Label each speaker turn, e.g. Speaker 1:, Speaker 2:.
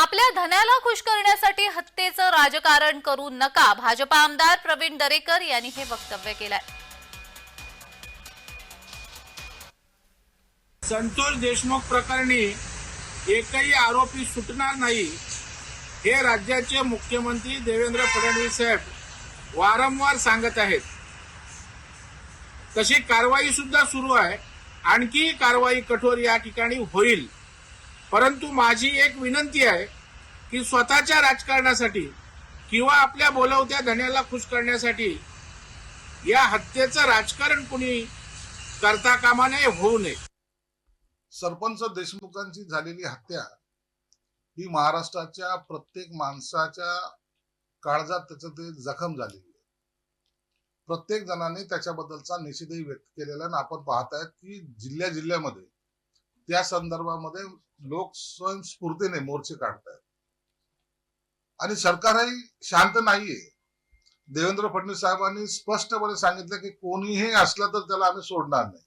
Speaker 1: आपल्या धन्याला खुश करण्यासाठी हत्येचं राजकारण करू नका भाजपा आमदार प्रवीण दरेकर यांनी हे वक्तव्य केलंय.
Speaker 2: संतोष देशमुख प्रकरणी एकही आरोपी सुटणार नाही हे राज्याचे मुख्यमंत्री देवेंद्र फडणवीस साहेब वारंवार सांगत आहेत. तशी कारवाई सुद्धा सुरू आहे आणखी कारवाई कठोर या ठिकाणी होईल. परंतु माझी एक विनंती आहे की स्वतःच्या राजकारणासाठी किंवा आपल्या बोलवत्या धन्याला खुश करण्यासाठी या हत्येचं राजकारण कुणी करता कामा नये होऊ नये.
Speaker 3: सरपंच देशमुखांची झालेली हत्या ही महाराष्ट्राच्या प्रत्येक माणसाच्या काळजात त्याचं ते जखम झालेली आहे. प्रत्येक जणांनी त्याच्याबद्दलचा निषेधही व्यक्त केलेला आणि आपण पाहतायत की जिल्ह्या जिल्ह्यामध्ये त्या संदर्भामध्ये लोक स्वयंस्फूर्तीने मोर्चे काढतायत. आणि सरकारही शांत नाहीये. देवेंद्र फडणवीस साहेबांनी स्पष्टपणे सांगितलं की कोणीही असलं तर त्याला आम्ही सोडणार नाही.